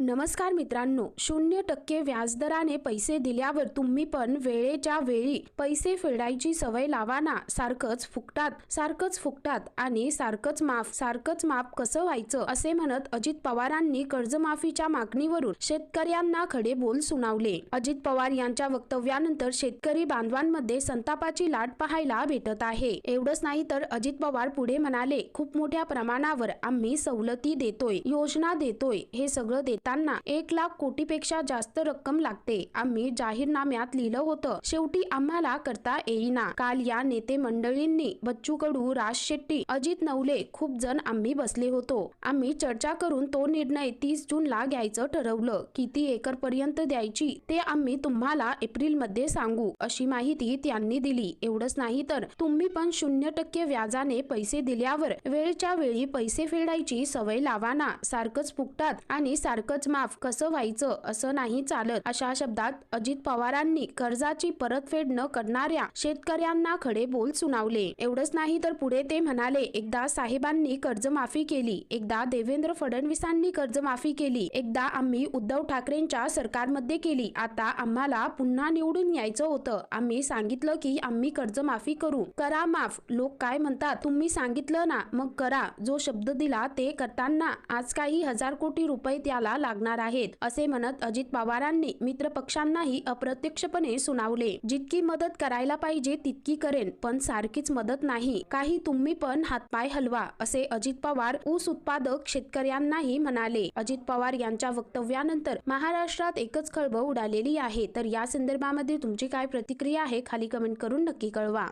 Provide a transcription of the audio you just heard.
नमस्कार मित्रांनो शून्य टक्के व्याजदराने पैसे दिल्यावर तुम्ही पण वेळेच्या वेळी पैसे फेडायची सवय लावा ना. सारखंच फुकटात सारखंच फुकटात आणि सारखंच माफ सारखंच माफ कसं व्हायचं असे म्हणत अजित पवारांनी कर्जमाफीच्या मागणीवरून शेतकऱ्यांना खडे बोल सुनावले. अजित पवार यांच्या वक्तव्यानंतर शेतकरी बांधवांमध्ये संतापाची लाट पाहायला भेटत आहे. एवढंच नाही तर अजित पवार पुढे म्हणाले खूप मोठ्या प्रमाणावर आम्ही सवलती देतोय योजना देतोय हे सगळं असताना एक लाख कोटीपेक्षा जास्त रक्कम लागते. आम्ही जाहीरनाम्यात लिहिलं होतं शेवटी आम्हाला करता येईना. काल या नेते मंडळींनी बच्चू कडू राज शेट्टी अजित नवले खूप जण आम्ही बसले होतो. आम्ही चर्चा करून तो निर्णय तीस जूनला घ्यायचं ठरवलं. किती एकर पर्यंत द्यायची ते आम्ही तुम्हाला एप्रिलमध्ये सांगू अशी माहिती त्यांनी दिली. एवढंच नाही तर तुम्ही पण शून्य टक्के व्याजाने पैसे दिल्यावर वेळच्या वेळी पैसे फेडायची सवय लावा ना. सारखंच फुकटात आणि कर्ज माफ कसं व्हायचं असं नाही चालत. अशा शब्दात अजित पवारांनी कर्जाची परतफेड न करणाऱ्या शेतकऱ्यांना खडे बोल सुनावले. एवढंच नाही तर पुढे ते म्हणाले एकदा साहेबांनी कर्जमाफी केली एकदा देवेंद्र फडणवीसांनी कर्जमाफी केली एकदा आम्ही उद्धव ठाकरेंच्या सरकारमध्ये केली. आता आम्हाला पुन्हा निवडून यायचं होतं. आम्ही सांगितलं की आम्ही कर्जमाफी करू. करा माफ. लोक काय म्हणतात तुम्ही सांगितलं ना मग करा. जो शब्द दिला ते करताना आज काही हजार कोटी रुपये त्याला लागणार आहेत असे म्हणत अजित पवारांनी मित्र पक्षांनाही अप्रत्यक्षपणे सुनावले. जितकी मदत करायला पाहिजे तितकी करेन पण सारखीच मदत नाही. काही तुम्ही पण हातपाय हलवा असे अजित पवार ऊस उत्पादक शेतकऱ्यांनाही म्हणाले. अजित पवार यांच्या वक्तव्यानंतर महाराष्ट्रात एकच खळबळ उडालेली आहे. तर या संदर्भामध्ये तुमची काय प्रतिक्रिया आहे खाली कमेंट करून नक्की कळवा.